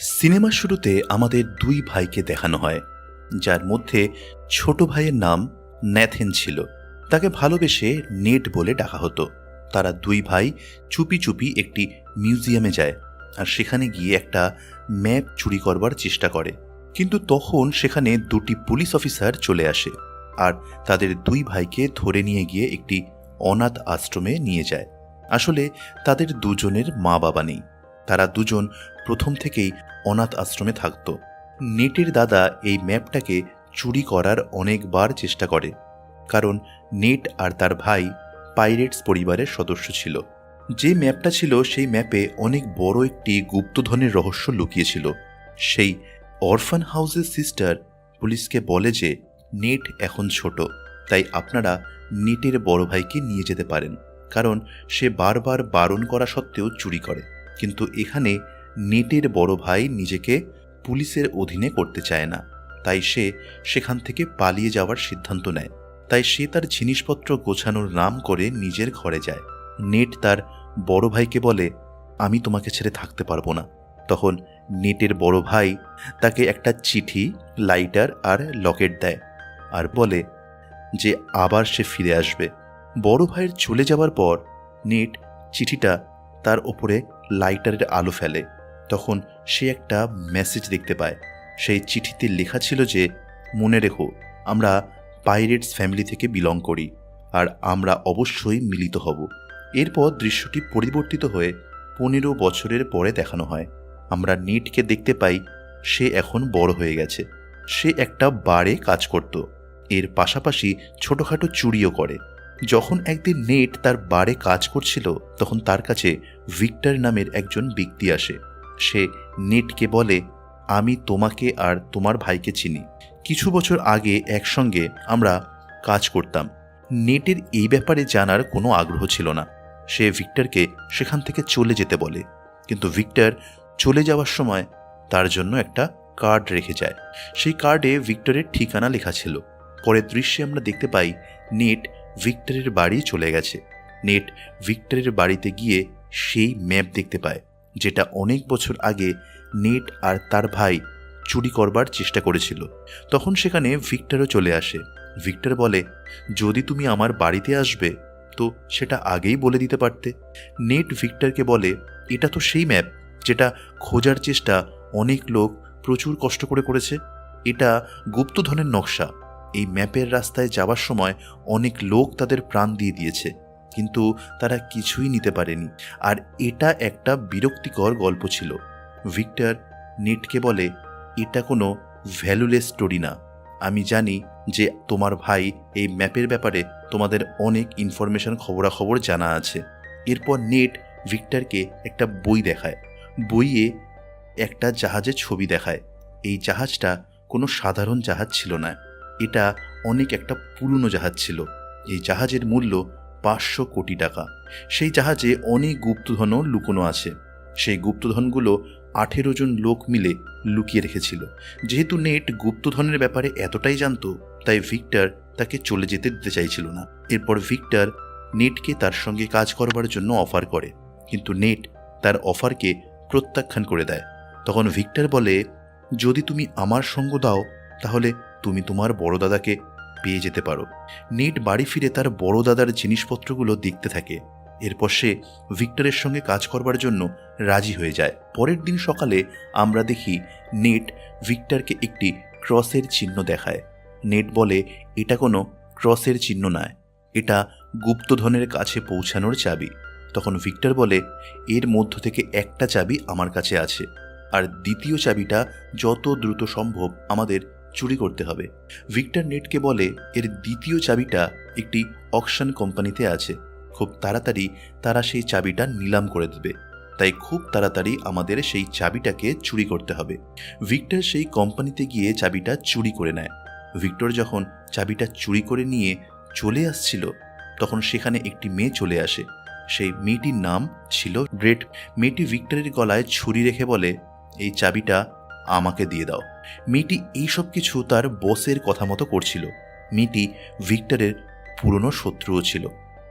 সিনেমার শুরুতে আমাদের দুই ভাইকে দেখানো হয়, যার মধ্যে ছোট ভাইয়ের নাম ন্যাথেন ছিল। তাকে ভালোবেসে নেট বলে ডাকা হতো। তারা দুই ভাই চুপি চুপি একটি মিউজিয়ামে যায় আর সেখানে গিয়ে একটা ম্যাপ চুরি করবার চেষ্টা করে। কিন্তু তখন সেখানে দুটি পুলিশ অফিসার চলে আসে আর তাদের দুই ভাইকে ধরে নিয়ে গিয়ে একটি অনাথ আশ্রমে নিয়ে যায়। আসলে তাদের দুজনের মা বাবা নেই। তারা দুজন প্রথম থেকেই অনাথ আশ্রমে থাকত। নেটের দাদা এই ম্যাপটাকে চুরি করার অনেকবার চেষ্টা করে, কারণ নেট আর তার ভাই পাইরেটস পরিবারের সদস্য ছিল। যে ম্যাপটা ছিল সেই ম্যাপে অনেক বড় একটি গুপ্তধনের রহস্য লুকিয়েছিল। সেই অরফান হাউসের সিস্টার পুলিশকে বলে যে, নেট এখন ছোট, তাই আপনারা নেটের বড় ভাইকে নিয়ে যেতে পারেন, কারণ সে বারবার বারণ করা সত্ত্বেও চুরি করে। কিন্তু এখানে নেটের বড় ভাই নিজেকে পুলিশের অধীনে করতে চায় না। তাই সে সেখান থেকে পালিয়ে যাওয়ার সিদ্ধান্ত নেয়। তাই সে তার জিনিসপত্র গোছানোর নাম করে নিজের ঘরে যায়। নেট তার বড় ভাইকে বলে, আমি তোমাকে ছেড়ে থাকতে পারব না। তখন নেটের বড় ভাই তাকে একটা চিঠি, লাইটার আর লকেট দেয় আর বলে যে আবার সে ফিরে আসবে। বড় ভাইয়ের চলে যাওয়ার পর নেট চিঠিটা তার ওপরে লাইটারের আলো ফেলে, তখন সে একটা মেসেজ দেখতে পায়। সেই চিঠিতে লেখা ছিল যে, মনে রেখো, আমরা পাইরেটস ফ্যামিলি থেকে বিলং করি আর আমরা অবশ্যই মিলিত হব। এরপর দৃশ্যটি পরিবর্তিত হয়ে পনেরো বছরের পরে দেখানো হয়। আমরা নেটকে দেখতে পাই, সে এখন বড় হয়ে গেছে। সে একটা বারে কাজ করত। এর পাশাপাশি ছোটখাটো চুরিও করে। যখন একদিন নেট তার বারে কাজ করছিল, তখন তার কাছে ভিক্টর নামের একজন ব্যক্তি আসে। সে নেটকে বলে, আমি তোমাকে আর তোমার ভাইকে চিনি। কিছু বছর আগে একসঙ্গে আমরা কাজ করতাম। নেটের এই ব্যাপারে জানার কোনো আগ্রহ ছিল না। সে ভিক্টরকে সেখান থেকে চলে যেতে বলে। কিন্তু ভিক্টর চলে যাওয়ার সময় তার জন্য একটা কার্ড রেখে যায়। সেই কার্ডে ভিক্টরের ঠিকানা লেখা ছিল। পরের দৃশ্যে আমরা দেখতে পাই, নেট ভিক্টরের বাড়ি চলে গেছে। নেট ভিক্টরের বাড়িতে গিয়ে সেই ম্যাপ দেখতে পায়, যেটা অনেক বছর আগে নেট আর তার ভাই চুরি করবার চেষ্টা করেছিল। তখন সেখানে ভিক্টরও চলে আসে। ভিক্টর বলে, যদি তুমি আমার বাড়িতে আসবে, তো সেটা আগেই বলে দিতে পারতে। নেট ভিক্টরকে বলে, এটা তো সেই ম্যাপ, যেটা খোঁজার চেষ্টা অনেক লোক প্রচুর কষ্ট করে করেছে। এটা গুপ্তধনের নকশা। এই ম্যাপের রাস্তায় যাওয়ার সময় অনেক লোক তাদের প্রাণ দিয়ে দিয়েছে। কিন্তু তারা কিছুই নিতে পারেনি। আর এটা একটা বিরক্তিকর গল্প ছিল। ভিক্টর নেটকে বলে, এটা কোনো ভ্যালুলেস স্টোরি না। আমি জানি যে তোমার ভাই এই ম্যাপের ব্যাপারে তোমাদের অনেক ইনফরমেশন খবরাখবর জানা আছে। এরপর নেট ভিক্টরকে একটা বই দেখায়। বইয়ে একটা জাহাজের ছবি দেখায়। এই জাহাজটা কোনো সাধারণ জাহাজ ছিল না। এটা অনেক একটা পুরনো জাহাজ ছিল। এই জাহাজের মূল্য পাঁচশো কোটি টাকা। সেই জাহাজে অনেক গুপ্তধনও লুকোনো আছে। সেই গুপ্তধনগুলো আঠেরো জন লোক মিলে লুকিয়ে রেখেছিল। যেহেতু নেট গুপ্তধনের ব্যাপারে এতটাই জানত, তাই ভিক্টর তাকে চলে যেতে দিতে চাইছিল না। এরপর ভিক্টর নেটকে তার সঙ্গে কাজ করবার জন্য অফার করে। কিন্তু নেট তার অফারকে প্রত্যাখ্যান করে দেয়। তখন ভিক্টর বলে, যদি তুমি আমার সঙ্গ দাও, তাহলে তুমি তোমার বড় দাদাকে পেয়ে যেতে পারো। নেট বাড়ি ফিরে তার বড় দাদার জিনিসপত্রগুলো দেখতে থাকে। এরপর সে ভিক্টরের সঙ্গে কাজ করবার জন্য রাজি হয়ে যায়। পরের দিন সকালে আমরা দেখি নেট ভিক্টরকে একটি ক্রসের চিহ্ন দেখায়। নেট বলে, এটা কোনো ক্রসের চিহ্ন নয়। এটা গুপ্তধনের কাছে পৌঁছানোর চাবি। তখন ভিক্টর বলে, এর মধ্য থেকে একটা চাবি আমার কাছে আছে। আর দ্বিতীয় চাবিটা যত দ্রুত সম্ভব আমাদের চুরি করতে হবে। ভিক্টর নেটকে বলে, এর দ্বিতীয় চাবিটা একটি অকশন কোম্পানিতে আছে। খুব তাড়াতাড়ি তারা সেই চাবিটা নিলাম করে দেবে। তাই খুব তাড়াতাড়ি আমাদের সেই চাবিটাকে চুরি করতে হবে। ভিক্টর সেই কোম্পানিতে গিয়ে চাবিটা চুরি করে নেয়। ভিক্টর যখন চাবিটা চুরি করে নিয়ে চলে আসছিল, তখন সেখানে একটি মেয়ে চলে আসে। সেই মেয়েটির নাম ছিল গ্রেট। মেয়েটি ভিক্টরের গলায় ছুরি রেখে বলে, এই চাবিটা আমাকে দিয়ে দাও। মেয়েটি এইসব কিছু তার বসের কথা মতো করছিল। মেয়েটি ভিক্টরের পুরনো শত্রুও ছিল।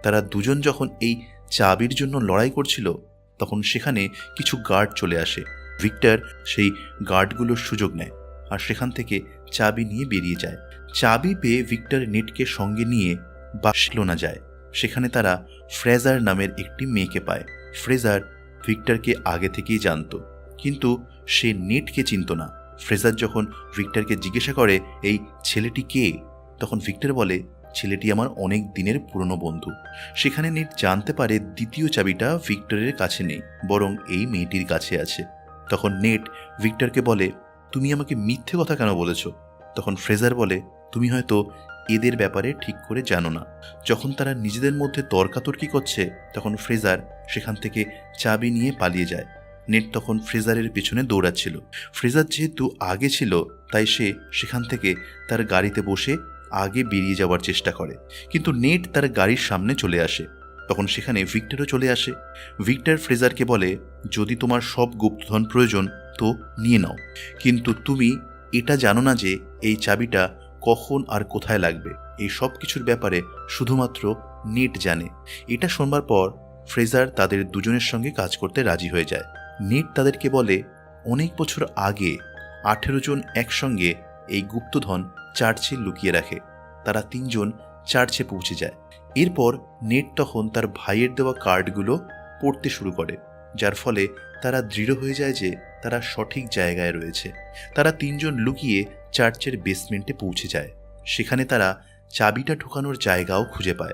তারা দুজন যখন এই চাবির জন্য লড়াই করছিল, তখন সেখানে কিছু গার্ড চলে আসে। ভিক্টর সেই গার্ডগুলোর সুযোগ নেয় আর সেখান থেকে চাবি নিয়ে বেরিয়ে যায়। চাবি পেয়ে ভিক্টর নেটকে সঙ্গে নিয়ে বার্সেলোনা যায়। সেখানে তারা ফ্রেজার নামের একটি মেয়েকে পায়। ফ্রেজার ভিক্টরকে আগে থেকেই জানতো। কিন্তু সে নেটকে চিনত না। ফ্রেজার যখন ভিক্টরকে জিজ্ঞাসা করে, এই ছেলেটি কে? তখন ভিক্টর বলে, ছেলেটি আমার অনেক দিনের পুরনো বন্ধু। সেখানে নেট জানতে পারে দ্বিতীয় চাবিটা ভিক্টরের কাছে নেই, বরং এই মেয়েটির কাছে আছে। তখন নেট ভিক্টরকে বলে, তুমি আমাকে মিথ্যে কথা কেন বলেছ? তখন ফ্রেজার বলে, তুমি হয়তো এদের ব্যাপারে ঠিক করে জানো না। যখন তারা নিজেদের মধ্যে তর্কাতর্কি করছে, তখন ফ্রেজার সেখান থেকে চাবি নিয়ে পালিয়ে যায়। নেট তখন ফ্রেজারের পিছনে দৌড়াচ্ছিল। ফ্রেজার যেহেতু আগে ছিল, তাই সে সেখান থেকে তার গাড়িতে বসে আগে বেরিয়ে যাওয়ার চেষ্টা করে। কিন্তু নেট তার গাড়ির সামনে চলে আসে। তখন সেখানে ভিক্টরও চলে আসে। ভিক্টর ফ্রেজারকে বলে, যদি তোমার সব গুপ্তধন প্রয়োজন, তো নিয়ে নাও। কিন্তু তুমি এটা জানো না যে এই চাবিটা কখন আর কোথায় লাগবে। এই সব কিছুর ব্যাপারে শুধুমাত্র নেট জানে। এটা শোনবার পর ফ্রেজার তাদের দুজনের সঙ্গে কাজ করতে রাজি হয়ে যায়। নেট তাদেরকে বলে, অনেক বছর আগে আঠেরো জন একসঙ্গে এই গুপ্তধন চার্চে লুকিয়ে রাখে। তারা তিনজন চার্চে পৌঁছে যায়। এরপর নেট তখন তার ভাইয়ের দেওয়া কার্ডগুলো পড়তে শুরু করে, যার ফলে তারা দৃঢ় হয়ে যায় যে তারা সঠিক জায়গায় রয়েছে। তারা তিনজন লুকিয়ে চার্চের বেসমেন্টে পৌঁছে যায়। সেখানে তারা চাবিটা ঢোকানোর জায়গাও খুঁজে পায়।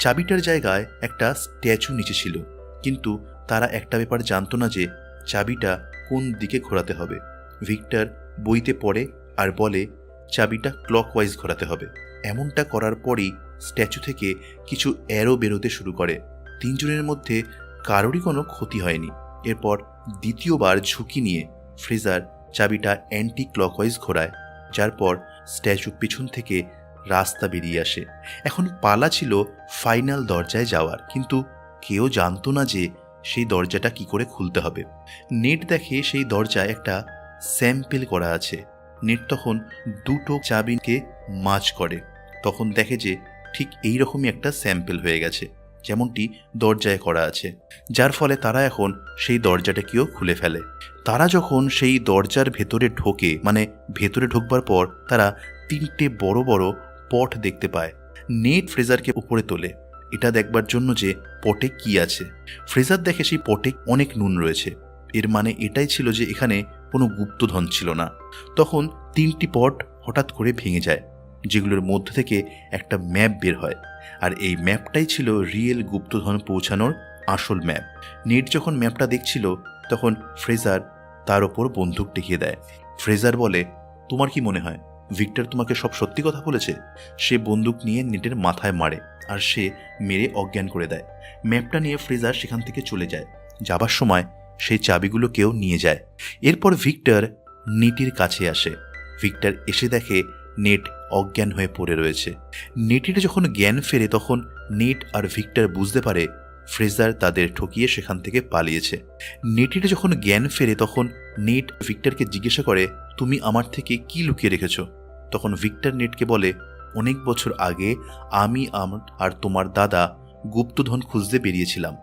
চাবিটার জায়গায় একটা স্ট্যাচু নিচে ছিল। কিন্তু তারা একটা ব্যাপার জানতো না যে চাবিটা কোন দিকে ঘোরাতে হবে? ভিক্টর বইতে পড়ে আর বলে, চাবিটা ক্লকওয়াইজ ঘোরাতে হবে। এমনটা করার পরই স্ট্যাচু থেকে কিছু অ্যারো বেরোতে শুরু করে। তিনজনের মধ্যে কারোরই কোনো ক্ষতি হয়নি। এরপর দ্বিতীয়বার ঝুঁকি নিয়ে ফ্রেজার চাবিটা অ্যান্টি ক্লকওয়াইজ ঘোরায়, যার পর স্ট্যাচু পিছন থেকে রাস্তা বেরিয়ে আসে। এখন পালা ছিল ফাইনাল দরজায় যাওয়ার, কিন্তু কেউ জানতো না যে সেই দরজাটা কি করে খুলতে হবে। নেট দেখে সেই দরজায় একটা স্যাম্পেল করা আছে। নেট তখন দুটো চাবিকে মাছ করে। তখন দেখে যে ঠিক এই রকমই একটা স্যাম্পেল হয়ে গেছে, যেমনটি দরজায় করা আছে। যার ফলে তারা এখন সেই দরজাটাকেও খুলে ফেলে। তারা যখন সেই দরজার ভেতরে ঢোকে মানে ভেতরে ঢুকবার পর তারা তিনটে বড় বড় পট দেখতে পায়। নেট ফ্রেজারকে উপরে তোলে। এটা দেখবার জন্য যে পটে কি আছে। ফ্রেজার দেখে সেই পটে অনেক নুন রয়েছে। এর মানে এটাই ছিল যে এখানে কোনো গুপ্তধন ছিল না। তখন তিনটি পট হঠাৎ করে ভেঙে যায়, যেগুলোর মধ্যে থেকে একটা ম্যাপ বের হয়। আর এই ম্যাপটাই ছিল রিয়েল গুপ্তধন পৌঁছানোর আসল ম্যাপ। নেট যখন ম্যাপটা দেখছিল, তখন ফ্রেজার তার ওপর বন্দুক টেকিয়ে দেয়। ফ্রেজার বলে, তোমার কি মনে হয়? ভিক্টর তোমাকে সব সত্যি কথা বলেছে। সে বন্দুক নিয়ে নেটের মাথায় মারে আর সে মেরে অজ্ঞান করে দেয়। ম্যাপটা নিয়ে ফ্রেজার সেখান থেকে চলে যায়। যাবার সময় সেই চাবিগুলো কেউ নিয়ে যায়। এরপর ভিক্টর নেটের কাছে আসে। ভিক্টর এসে দেখে নেট অজ্ঞান হয়ে পড়ে রয়েছে। নেটের যখন জ্ঞান ফেরে তখন নেট আর ভিক্টর বুঝতে পারে ফ্রেজার তাদের ঠকিয়ে সেখান থেকে পালিয়েছে। নেটের যখন জ্ঞান ফেরে, তখন নেট ভিক্টরকে জিজ্ঞাসা করে, তুমি আমার থেকে কি লুকিয়ে রেখেছ? তখন ভিক্টর নেটকে বলে, অনেক বছর আগে আমি আর তোমার দাদা গুপ্তধন খুঁজতে বেরিয়েছিলাম,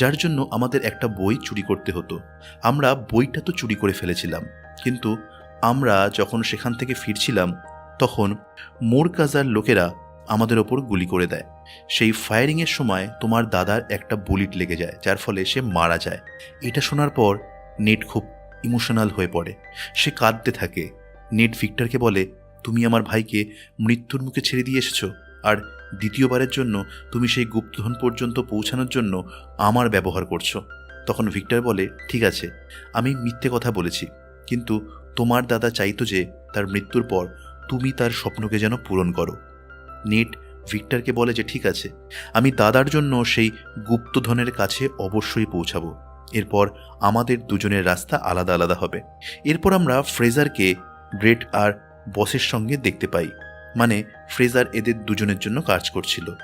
যার জন্য আমাদের একটা বই চুরি করতে হতো। আমরা বইটা তো চুরি করে ফেলেছিলাম, কিন্তু আমরা যখন সেখান থেকে ফিরছিলাম, তখন মোরকাজার লোকেরা আমাদের ওপর গুলি করে দেয়। সেই ফায়ারিংয়ের সময় তোমার দাদার একটা বুলেট লেগে যায়, যার ফলে সে মারা যায়। এটা শোনার পর নেট খুব ইমোশনাল হয়ে পড়ে। সে কাঁদতে থাকে। নেট ভিক্টরকে বলে, তুমি আমার ভাইকে মৃত্যুর মুখে ছেড়ে দিয়ে এসেছ। আর দ্বিতীয়বারের জন্য তুমি সেই গুপ্তধন পর্যন্ত পৌঁছানোর জন্য আমার ব্যবহার করছ। তখন ভিক্টর বলে, ঠিক আছে, আমি মিথ্যে কথা বলেছি। কিন্তু তোমার দাদা চাইতো যে তার মৃত্যুর পর তুমি তার স্বপ্নকে যেন পূরণ করো। নেট ভিক্টরকে বলে যে, ঠিক আছে, আমি দাদার জন্য সেই গুপ্তধনের কাছে অবশ্যই পৌঁছাবো। এরপর আমাদের দুজনের রাস্তা আলাদা আলাদা হবে। এরপর আমরা ফ্রেজারকে ব্রেড আর বসের সঙ্গে দেখতে পাই। মানে ফ্রেজার এদের দুজনের জন্য কাজ করছিল।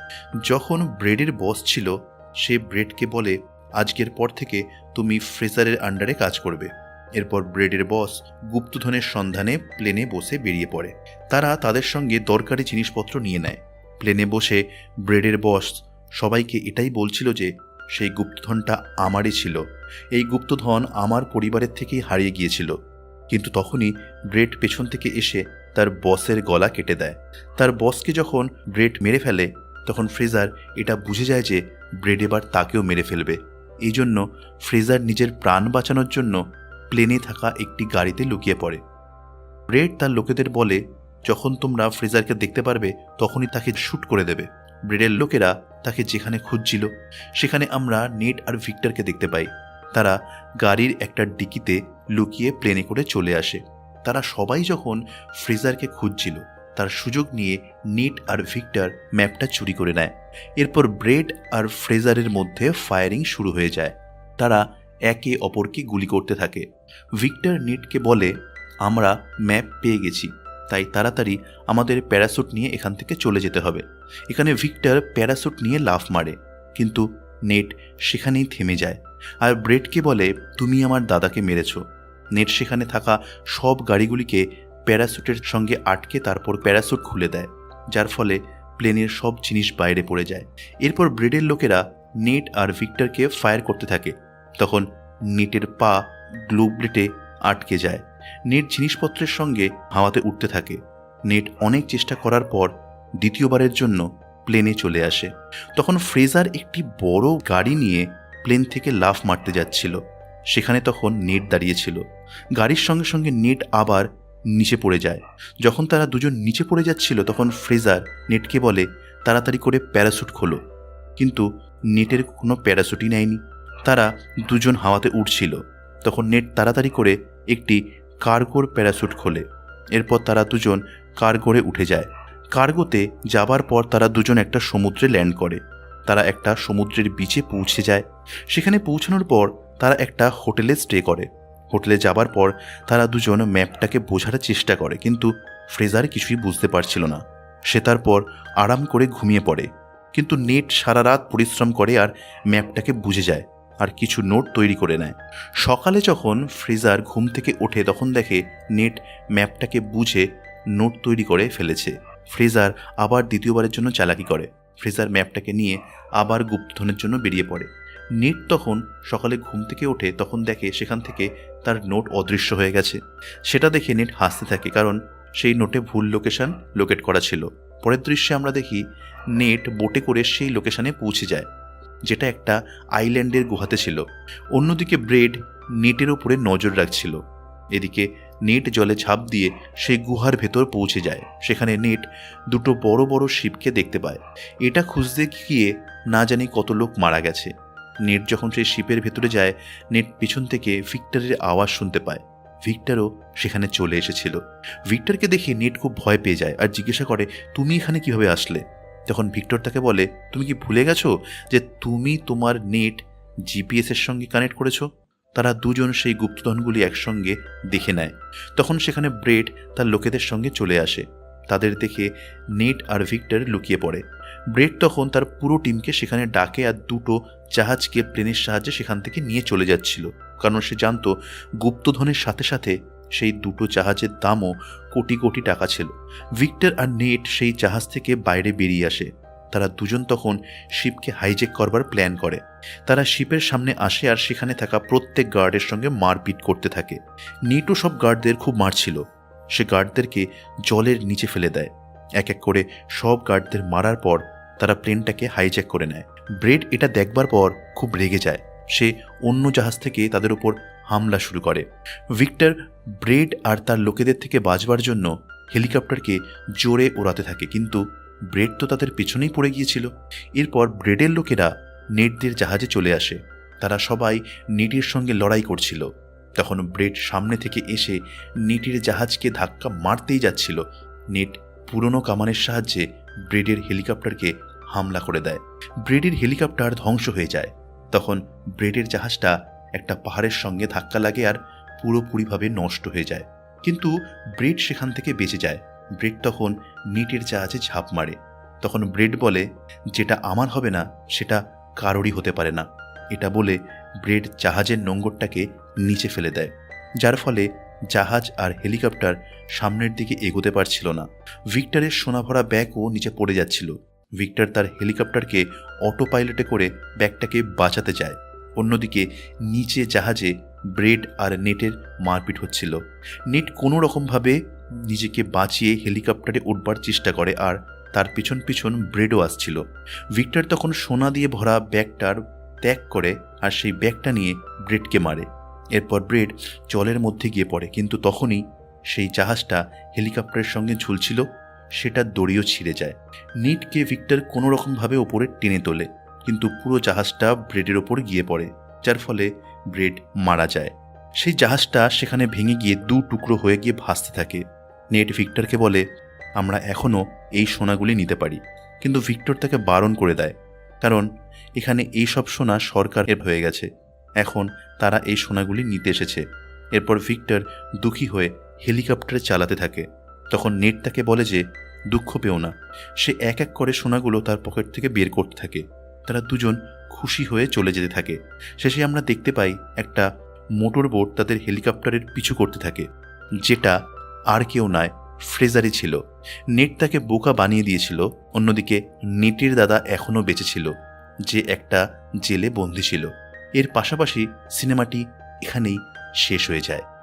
যখন ব্রেডের বস ছিল, সে ব্রেডকে বলে, আজকের পর থেকে তুমি ফ্রেজারের আন্ডারে কাজ করবে। এরপর ব্রেডের বস গুপ্তধনের সন্ধানে প্লেনে বসে বেরিয়ে পড়ে। তারা তাদের সঙ্গে দরকারি জিনিসপত্র নিয়ে নেয়। প্লেনে বসে ব্রেডের বস সবাইকে এটাই বলছিল যে, সেই গুপ্তধনটা আমারই ছিল। এই গুপ্তধন আমার পরিবারের থেকেই হারিয়ে গিয়েছিল। কিন্তু তখনই ব্রেড পেছন থেকে এসে তার বসের গলা কেটে দেয়। তার বসকে যখন ব্রেড মেরে ফেলে, তখন ফ্রেজার এটা বুঝে যায় যে, ব্রেড এবার তাকেও মেরে ফেলবে। এই জন্য ফ্রেজার নিজের প্রাণ বাঁচানোর জন্য প্লেনে থাকা একটি গাড়িতে লুকিয়ে পড়ে। ব্রেড তার লোকেদের বলে, যখন তোমরা ফ্রেজারকে দেখতে পারবে, তখনই তাকে শ্যুট করে দেবে। ব্রেডের লোকেরা তাকে যেখানে খুঁজছিল, সেখানে আমরা নেট আর ভিক্টরকে দেখতে পাই। তারা গাড়ির একটা ডিকিতে লুকিয়ে প্লেনে করে চলে আসে। তারা সবাই যখন ফ্রেজারকে খুঁজছিল, তার সুযোগ নিয়ে নেট আর ভিক্টর ম্যাপটা চুরি করে নেয়। এরপর ব্রেড আর ফ্রেজারের মধ্যে ফায়ারিং শুরু হয়ে যায়। তারা একে অপরকে গুলি করতে থাকে। ভিক্টর নেটকে বলে, আমরা ম্যাপ পেয়ে গেছি, তাই তাড়াতাড়ি আমাদের প্যারাসুট নিয়ে এখান থেকে চলে যেতে হবে। এখানে ভিক্টর প্যারাসুট নিয়ে লাফ মারে, কিন্তু নেট সেখানেই থেমে যায়। আর ব্রেডকে বলে, তুমি আমার দাদাকে মেরেছ। নেট সেখানে থাকা সব গাড়িগুলিকে প্যারাসুটের সঙ্গে আটকে তারপর প্যারাসুট খুলে দেয়, যার ফলে প্লেনের সব জিনিস বাইরে পড়ে যায়। এরপর ব্রেডের লোকেরা নেট আর ভিক্টরকে ফায়ার করতে থাকে। তখন নেটের পা গ্লোবলেটে আটকে যায়। নেট জিনিসপত্রের সঙ্গে হাওয়াতে উঠতে থাকে। নেট অনেক চেষ্টা করার পর দ্বিতীয়বারের জন্য প্লেনে চলে আসে। তখন ফ্রেজার একটি বড় গাড়ি নিয়ে প্লেন থেকে লাফ মারতে যাচ্ছিল। সেখানে তখন নেট দাঁড়িয়েছিল। গাড়ির সঙ্গে সঙ্গে নেট আবার নিচে পড়ে যায়। যখন তারা দুজন নিচে পড়ে যাচ্ছিল, তখন ফ্রেজার নেটকে বলে, তাড়াতাড়ি করে প্যারাসুট খোলো। কিন্তু নেটের কোনো প্যারাসুটই নেয়নি। তারা দুজন হাওয়াতে উঠছিল। তখন নেট তাড়াতাড়ি করে একটি কার্গোর প্যারাসুট খোলে। এরপর তারা দুজন কার্গোরে উঠে যায়। কার্গোতে যাবার পর তারা দুজন একটা সমুদ্রে ল্যান্ড করে। তারা একটা সমুদ্রের বিচে পৌঁছে যায়। সেখানে পৌঁছানোর পর তারা একটা হোটেলে স্টে করে। হোটেলে যাবার পর তারা দুজন ম্যাপটাকে বোঝার চেষ্টা করে, কিন্তু ফ্রেজার কিছুই বুঝতে পারছিল না। সে তারপর আরাম করে ঘুমিয়ে পড়ে। কিন্তু নেট সারা রাত পরিশ্রম করে আর ম্যাপটাকে বুঝে যায়। আর কিছু নোট তৈরি করে নেয়। সকালে যখন ফ্রেজার ঘুম থেকে ওঠে, তখন দেখে নেট ম্যাপটাকে বুঝে নোট তৈরি করে ফেলেছে। ফ্রেজার আবার দ্বিতীয়বারের জন্য চালাকি করে। ফ্রেজার ম্যাপটাকে নিয়ে আবার গুপ্তধনের জন্য বেরিয়ে পড়ে। নেট তখন সকালে ঘুম থেকে ওঠে, তখন দেখে সেখান থেকে তার নোট অদৃশ্য হয়ে গেছে। সেটা দেখে নেট হাসতে থাকে, কারণ সেই নোটে ভুল লোকেশন লোকেট করা ছিল। পরের দৃশ্যে আমরা দেখি, নেট বোটে করে সেই লোকেশনে পৌঁছে যায়। যেটা একটা আইল্যান্ডের গুহাতে ছিল। অন্যদিকে ব্রেড নেটের ওপরে নজর রাখছিল। এদিকে নেট জলে ঝাঁপ দিয়ে সেই গুহার ভেতর পৌঁছে যায়। সেখানে নেট দুটো বড় বড় শিপকে দেখতে পায়। এটা খুঁজতে গিয়ে না জানি কত লোক মারা গেছে। নেট যখন সেই শিপের ভেতরে যায়, নেট পিছন থেকে ভিক্টরের আওয়াজ শুনতে পায়। ভিক্টরও সেখানে চলে এসেছিল। ভিক্টরকে দেখে নেট খুব ভয় পেয়ে যায় আর জিজ্ঞাসা করে, তুমি এখানে কীভাবে আসলে? তখন ভিক্টর তাকে বলে, তুমি কি ভুলে গেছো যে তুমি তোমার নেট জিপিএসের সঙ্গে কানেক্ট করেছ? তারা দুজন সেই গুপ্তধনগুলি একসঙ্গে দেখে নেয়। তখন সেখানে ব্রেড তার লোকেদের সঙ্গে চলে আসে। তাদের দেখে নেট আর ভিক্টর লুকিয়ে পড়ে। ব্রেড তখন তার পুরো টিমকে সেখানে ডাকে আর দুটো জাহাজকে প্লেনের সাহায্যে সেখান থেকে নিয়ে চলে যাচ্ছিল। কারণ সে জানতো গুপ্তধনের সাথে সাথে সেই দুটো জাহাজের দামও কোটি কোটি টাকা ছিল। ভিক্টর আর নেট সেই জাহাজ থেকে বাইরে বেরিয়ে আসে। তারা দুজন তখন শিপকে হাইজেক করবার প্ল্যান করে। তারা শিপের সামনে আসে আর সেখানে থাকা প্রত্যেক গার্ডের সঙ্গে মারপিট করতে থাকে। নেটও সব গার্ডদের খুব মারছিল। সে গার্ডদেরকে জলের নিচে ফেলে দেয়। এক এক করে সব গার্ডদের মারার পর তারা প্লেনটাকে হাইজ্যাক করে নেয়। ব্রেড এটা দেখবার পর খুব রেগে যায়। সে অন্য জাহাজ থেকে তাদের উপর হামলা শুরু করে। ভিক্টর ব্রেড আর তার লোকেদের থেকে বাঁচবার জন্য হেলিকপ্টারকে জোরে ওড়াতে থাকে, কিন্তু ব্রেড তো তাদের পেছনেই পড়ে গিয়েছিল। এরপর ব্রেডের লোকেরা নেটদের জাহাজে চলে আসে। তারা সবাই নেটের সঙ্গে লড়াই করছিল। তখন ব্রেড সামনে থেকে এসে নেটের জাহাজকে ধাক্কা মারতেই যাচ্ছিল। নেট পুরনো কামানের সাহায্যে ব্রেডের হেলিকপ্টারকে হামলা করে দেয়। ব্রেডের হেলিকপ্টার ধ্বংস হয়ে যায়। তখন ব্রেডের জাহাজটা একটা পাহাড়ের সঙ্গে ধাক্কা লাগে আর পুরোপুরিভাবে নষ্ট হয়ে যায়। কিন্তু ব্রেড সেখান থেকে বেঁচে যায়। ব্রেড তখন নেটের জাহাজে ঝাঁপ মারে। তখন ব্রেড বলে, যেটা আমার হবে না, সেটা কারোরই হতে পারে না। এটা বলে ব্রেড জাহাজের নোঙ্গরটাকে নিচে ফেলে দেয়। যার ফলে জাহাজ আর হেলিকপ্টার সামনের দিকে এগোতে পারছিল না। ভিক্টরের সোনাভরা ব্যাগও নিচে পড়ে যাচ্ছিল। ভিক্টর তার হেলিকপ্টারকে অটো পাইলটে করে ব্যাগটাকে বাঁচাতে যায়। অন্যদিকে নিচে জাহাজে ব্রেড আর নেটের মারপিট হচ্ছিল। নেট কোনো রকমভাবে নিজেকে বাঁচিয়ে হেলিকপ্টারে উঠবার চেষ্টা করে আর তার পিছন পিছন ব্রেডও আসছিল। ভিক্টর তখন সোনা দিয়ে ভরা ব্যাগটার ত্যাগ করে আর সেই ব্যাগটা নিয়ে ব্রেডকে মারে। এরপর ব্রেড জলের মধ্যে গিয়ে পড়ে, কিন্তু তখনই সেই জাহাজটা হেলিকপ্টারের সঙ্গে ঝুলছিল, সেটা দড়িও ছিঁড়ে যায়। নিটকে ভিক্টর কোনো রকমভাবে ওপরে টেনে তোলে। কিন্তু পুরো জাহাজটা ব্রেডের ওপর গিয়ে পড়ে, যার ফলে ব্রেড মারা যায়। সেই জাহাজটা সেখানে ভেঙে গিয়ে দু টুকরো হয়ে গিয়ে ভাসতে থাকে। নেট ভিক্টরকে বলে, আমরা এখনও এই সোনাগুলি নিতে পারি। কিন্তু ভিক্টর তাকে বারণ করে দেয়, কারণ এখানে এই সব সোনা সরকারের হয়ে গেছে। এখন তারা এই সোনাগুলি নিতে এসেছে। এরপর ভিক্টর দুঃখী হয়ে হেলিকপ্টারে চালাতে থাকে। তখন নেট তাকে বলে যে, দুঃখ পেও না। সে এক এক করে সোনাগুলো তার পকেট থেকে বের করতে থাকে। তারা দুজন খুশি হয়ে চলে যেতে থাকে। শেষে আমরা দেখতে পাই একটা মোটর বোট তাদের হেলিকপ্টারের পিছু করতে থাকে, যেটা আর কেউ নয়, ফ্রেজারই ছিল। নেট তাকে বোকা বানিয়ে দিয়েছিল, অন্যদিকে নেটের দাদা এখনও বেঁচে ছিল, যে একটা জেলে বন্দি ছিল। এর পাশাপাশি সিনেমাটি এখানেই শেষ হয়ে যায়।